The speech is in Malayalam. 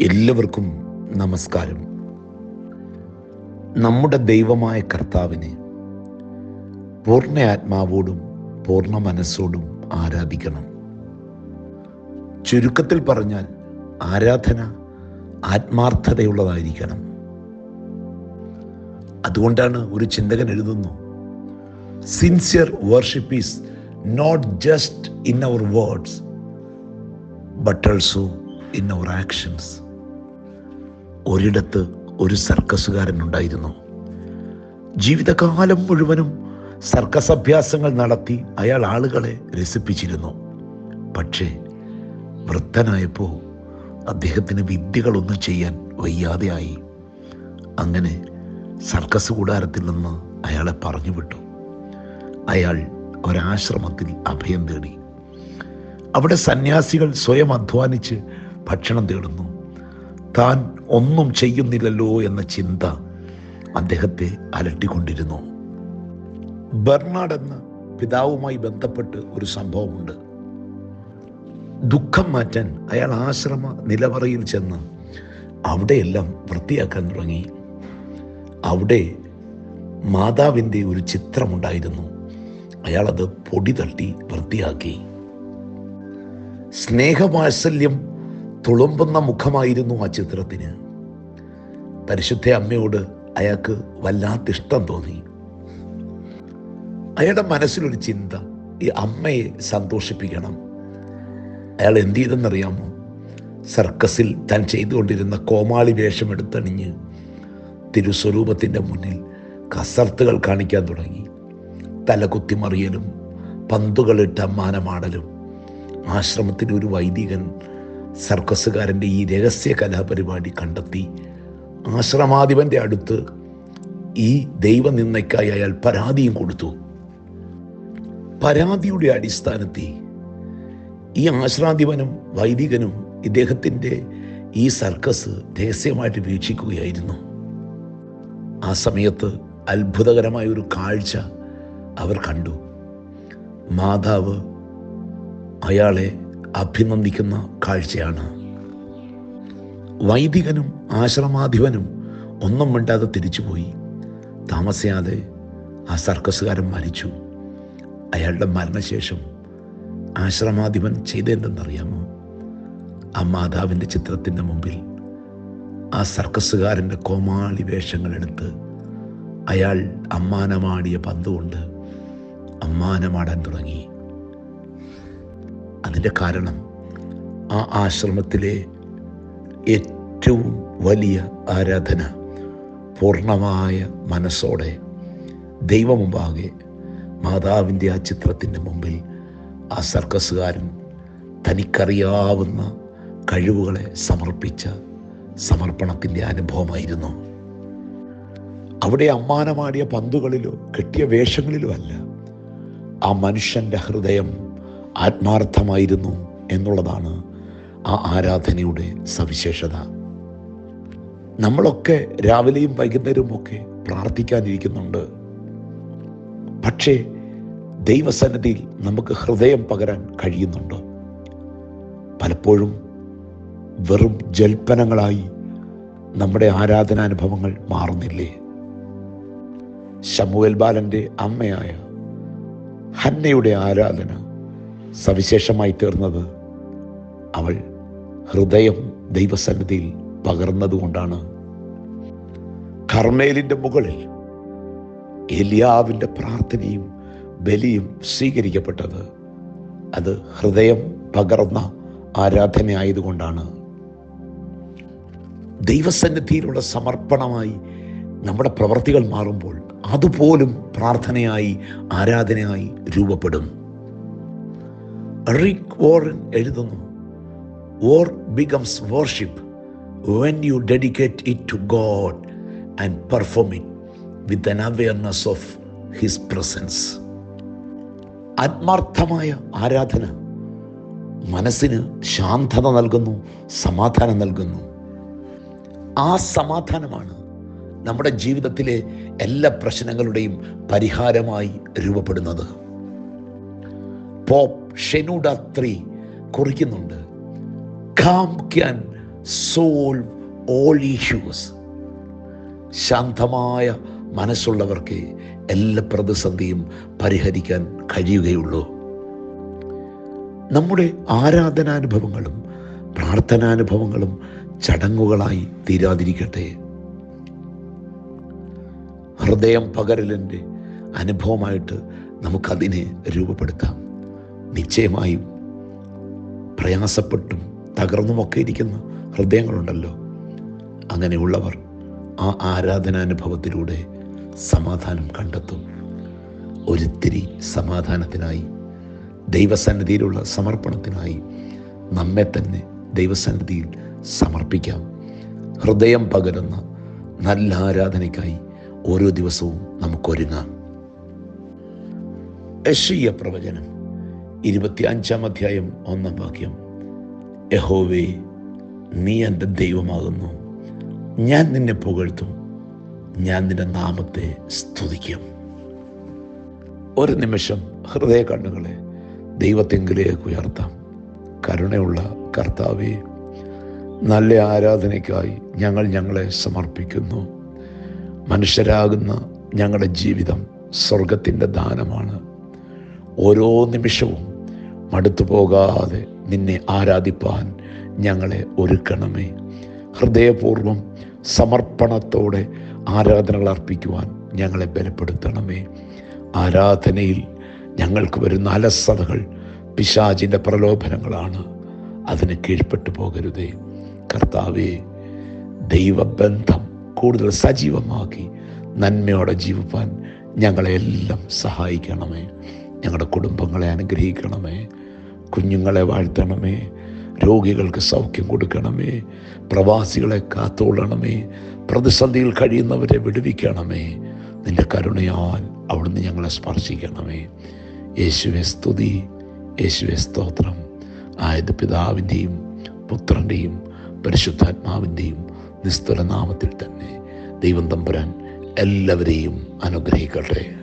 എല്ലാവർക്കും നമസ്കാരം. നമ്മുടെ ദൈവമായ കർത്താവിനെ പൂർണ ആത്മാവോടും പൂർണ മനസ്സോടും ആരാധിക്കണം. ചുരുക്കത്തിൽ പറഞ്ഞാൽ ആരാധന ആത്മാർത്ഥതയുള്ളതായിരിക്കണം. അതുകൊണ്ടാണ് ഒരു ചിന്തകൻ എഴുതുന്നു sincere worship is not just in our words but also in our actions ഒരിടത്ത് ഒരു സർക്കസുകാരൻ ഉണ്ടായിരുന്നു. ജീവിതകാലം മുഴുവനും സർക്കസ് അഭ്യാസങ്ങൾ നടത്തി അയാൾ ആളുകളെ രസിപ്പിച്ചിരുന്നു. പക്ഷേ വൃദ്ധനായപ്പോൾ അദ്ദേഹത്തിന് വിദ്യകളൊന്നും ചെയ്യാൻ വയ്യാതെയായി. അങ്ങനെ സർക്കസ് കൂടാരത്തിൽ നിന്ന് അയാളെ പറഞ്ഞു വിട്ടു അയാൾ ഒരാശ്രമത്തിൽ അഭയം തേടി. അവിടെ സന്യാസികൾ സ്വയം അധ്വാനിച്ച് ഭക്ഷണം തേടുന്നു. താൻ ഒന്നും ചെയ്യുന്നില്ലല്ലോ എന്ന ചിന്ത അദ്ദേഹത്തെ അലട്ടിക്കൊണ്ടിരുന്നു. ബെർണാഡ് എന്ന പിതാവുമായി ബന്ധപ്പെട്ട് ഒരു സംഭവമുണ്ട്. ദുഃഖം മാറ്റാൻ അയാൾ ആശ്രമ നിലവറയിൽ ചെന്ന് അവിടെയെല്ലാം വൃത്തിയാക്കാൻ തുടങ്ങി. അവിടെ മാതാവിന്റെ ഒരു ചിത്രമുണ്ടായിരുന്നു. അയാളത് പൊടി തട്ടി വൃത്തിയാക്കി. സ്നേഹവാത്സല്യം തുളുമ്പുന്ന മുഖമായിരുന്നു ആ ചിത്രത്തിന്. പരിശുദ്ധ അമ്മയോട് അയാൾക്ക് വല്ലാത്ത ഇഷ്ടം തോന്നി. അയാളുടെ മനസ്സിലൊരു ചിന്ത ഈ അമ്മയെ സന്തോഷിപ്പിക്കണം. അയാൾ എന്ത് ചെയ്തെന്നറിയാമോ സർക്കസിൽ താൻ ചെയ്തുകൊണ്ടിരുന്ന കോമാളി വേഷം എടുത്തണിഞ്ഞ് തിരുസ്വരൂപത്തിന്റെ മുന്നിൽ കസർത്തുകൾ കാണിക്കാൻ തുടങ്ങി. തലകുത്തിമറിയലും പന്തുകളിട്ട് അമ്മാനമാടലും ആശ്രമത്തിന്റെ ഒരു വൈദികൻ സർക്കസുകാരന്റെ ഈ രഹസ്യ കലാപരിപാടി കണ്ടെത്തി ആശ്രമാധിപന്റെ അടുത്ത് ഈ ദൈവനിന്ദയ്ക്കായി അയാൾ പരാതിയും കൊടുത്തു. പരാതിയുടെ അടിസ്ഥാനത്തിൽ ഈ ആശ്രാധിപനും വൈദികനും ഇദ്ദേഹത്തിന്റെ ഈ സർക്കസ് രഹസ്യമായിട്ട് വീക്ഷിക്കുകയായിരുന്നു. ആ സമയത്ത് അത്ഭുതകരമായ ഒരു കാഴ്ച അവർ കണ്ടു. മാതാവ് അയാളെ അഭിനന്ദിക്കുന്ന കാഴ്ചയാണ്. വൈദികനും ആശ്രമാധിപനും ഒന്നും മിണ്ടാതെ തിരിച്ചുപോയി. താമസിയാതെ ആ സർക്കസുകാരൻ മരിച്ചു. അയാളുടെ മരണശേഷം ആശ്രമാധിപൻ ചെയ്തെന്തെന്നറിയാമോ ആ മാതാവിന്റെ ചിത്രത്തിന്റെ മുമ്പിൽ ആ സർക്കസുകാരന്റെ കോമാളി വേഷങ്ങളെടുത്ത് അയാൾ അമ്മാനമാടിയ പന്തുകൊണ്ട് അമ്മാനമാടാൻ തുടങ്ങി. അതിന്റെ കാരണം ആ ആശ്രമത്തിലെ ഏറ്റവും വലിയ ആരാധന പൂർണമായ മനസ്സോടെ ദൈവമുമ്പാകെ മാതാവിന്റെ ആ ചിത്രത്തിന്റെ മുമ്പിൽ ആ സർക്കസുകാരൻ തനിക്കറിയാവുന്ന കഴിവുകളെ സമർപ്പിച്ച സമർപ്പണത്തിന്റെ അനുഭവമായിരുന്നു. അവിടെ അമ്മാനമാടിയ പന്തുകളിലോ കെട്ടിയ വേഷങ്ങളിലോ അല്ല ആ മനുഷ്യന്റെ ഹൃദയം ആത്മാർത്ഥമായിരുന്നു എന്നുള്ളതാണ് ആ ആരാധനയുടെ സവിശേഷത. നമ്മളൊക്കെ രാവിലെയും വൈകുന്നേരവും ഒക്കെ പ്രാർത്ഥിക്കാനിരിക്കുന്നുണ്ട്. പക്ഷേ ദൈവസന്നിധിയിൽ നമുക്ക് ഹൃദയം പകരാൻ കഴിയുന്നുണ്ടോ. പലപ്പോഴും വെറും ജൽപ്പനങ്ങളായി നമ്മുടെ ആരാധനാനുഭവങ്ങൾ മാറുന്നില്ലേ? ശമുവൽ ബാലന്റെ അമ്മയായ ഹന്നയുടെ ആരാധന സവിശേഷമായി തീർന്നത് അവൾ ഹൃദയം ദൈവസന്നിധിയിൽ പകർന്നതുകൊണ്ടാണ്. കർമ്മേലിന്റെ മുകളിൽ എലിയാവിന്റെ പ്രാർത്ഥനയും ബലിയും സ്വീകരിക്കപ്പെട്ടത് അത് ഹൃദയം പകർന്ന ആരാധനയായതുകൊണ്ടാണ്. ദൈവസന്നിധിയിലുള്ള സമർപ്പണമായി നമ്മുടെ പ്രവൃത്തികൾ മാറുമ്പോൾ അതുപോലും പ്രാർത്ഥനയായി ആരാധനയായി രൂപപ്പെടും. റിക് വോറൻ എഴുതുന്നു work becomes worship when you dedicate it to God and perform it with an awareness of his presence ആത്മാർത്ഥമായ ആരാധന മനസ്സിന് ശാന്തത നൽകുന്നു സമാധാനം നൽകുന്നു. ആ സമാധാനമാണ് നമ്മുടെ ജീവിതത്തിലെ എല്ലാ പ്രശ്നങ്ങളുടെയും പരിഹാരമായി രൂപപ്പെടുന്നത്. Pope Shenouda three കുറിക്കുന്നുണ്ട്. Calm can solve all issues ശാന്തമായ മനസ്സുള്ളവർക്ക് എല്ലാ പ്രതിസന്ധിയും പരിഹരിക്കാൻ കഴിയുകയുള്ളൂ. നമ്മുടെ ആരാധനാനുഭവങ്ങളും പ്രാർത്ഥനാനുഭവങ്ങളും ചടങ്ങുകളായി തീരാതിരിക്കട്ടെ. ഹൃദയം പകരലിന്റെ അനുഭവമായിട്ട് നമുക്കതിനെ രൂപപ്പെടുത്താം. നിശ്ചയമായും പ്രയാസപ്പെട്ടും തകർന്നുമൊക്കെ ഇരിക്കുന്ന ഹൃദയങ്ങളുണ്ടല്ലോ. അങ്ങനെയുള്ളവർ ആ ആരാധനാനുഭവത്തിലൂടെ സമാധാനം കണ്ടെത്തും. ഒരിത്തിരി സമാധാനത്തിനായി ദൈവസന്നിധിയിലുള്ള സമർപ്പണത്തിനായി നമ്മെ തന്നെ ദൈവസന്നിധിയിൽ സമർപ്പിക്കാം. ഹൃദയം പകരുന്ന നല്ല ആരാധനയ്ക്കായി ഓരോ ദിവസവും നമുക്കൊരുങ്ങാം. യശീയ പ്രവചനം ഇരുപത്തി അഞ്ചാം അധ്യായം ഒന്നാം വാക്യം. യഹോവേ നീ എന്റെ ദൈവമാകുന്നു. ഞാൻ നിന്നെ പുകഴ്ത്തും. ഞാൻ നിന്റെ നാമത്തെ സ്തുതിക്കും. ഒരു നിമിഷം ഹൃദയ കണ്ണുകളെ ദൈവത്തെങ്കിലേക്ക് ഉയർത്താം. കരുണയുള്ള കർത്താവെ നല്ല ആരാധനയ്ക്കായി ഞങ്ങൾ ഞങ്ങളെ സമർപ്പിക്കുന്നു. മനുഷ്യരാകുന്ന ഞങ്ങളുടെ ജീവിതം സ്വർഗത്തിന്റെ ദാനമാണ്. ഓരോ നിമിഷവും മടുത്തു പോകാതെ നിന്നെ ആരാധിപ്പാൻ ഞങ്ങളെ ഒരുക്കണമേ. ഹൃദയപൂർവം സമർപ്പണത്തോടെ ആരാധനകൾ അർപ്പിക്കുവാൻ ഞങ്ങളെ ബലപ്പെടുത്തണമേ. ആരാധനയിൽ ഞങ്ങൾക്ക് വരുന്ന അലസതകൾ പിശാചിന്റെ പ്രലോഭനങ്ങളാണ്. അതിന് കീഴ്പ്പെട്ടു പോകരുതേ. കർത്താവേ ദൈവബന്ധം കൂടുതൽ സജീവമാക്കി നന്മയോടെ ജീവിപ്പാൻ ഞങ്ങളെല്ലാം സഹായിക്കണമേ. ഞങ്ങളുടെ കുടുംബങ്ങളെ അനുഗ്രഹിക്കണമേ. കുഞ്ഞുങ്ങളെ വാഴ്ത്തണമേ. രോഗികൾക്ക് സൗഖ്യം കൊടുക്കണമേ. പ്രവാസികളെ കാത്തോളണമേ. പ്രതിസന്ധിയിൽ കഴിയുന്നവരെ വിടുവിക്കണമേ. നിന്റെ കരുണയാൽ അവിടുന്ന് ഞങ്ങളെ സ്പർശിക്കണമേ. യേശുവെ സ്തുതി യേശുവെ സ്തോത്രം. ആയത് പിതാവിന്റെയും പുത്രന്റെയും പരിശുദ്ധാത്മാവിന്റെയും നിസ്തുല നാമത്തിൽ തന്നെ ദൈവം തമ്പുരാൻ എല്ലാവരെയും അനുഗ്രഹിക്കട്ടെ.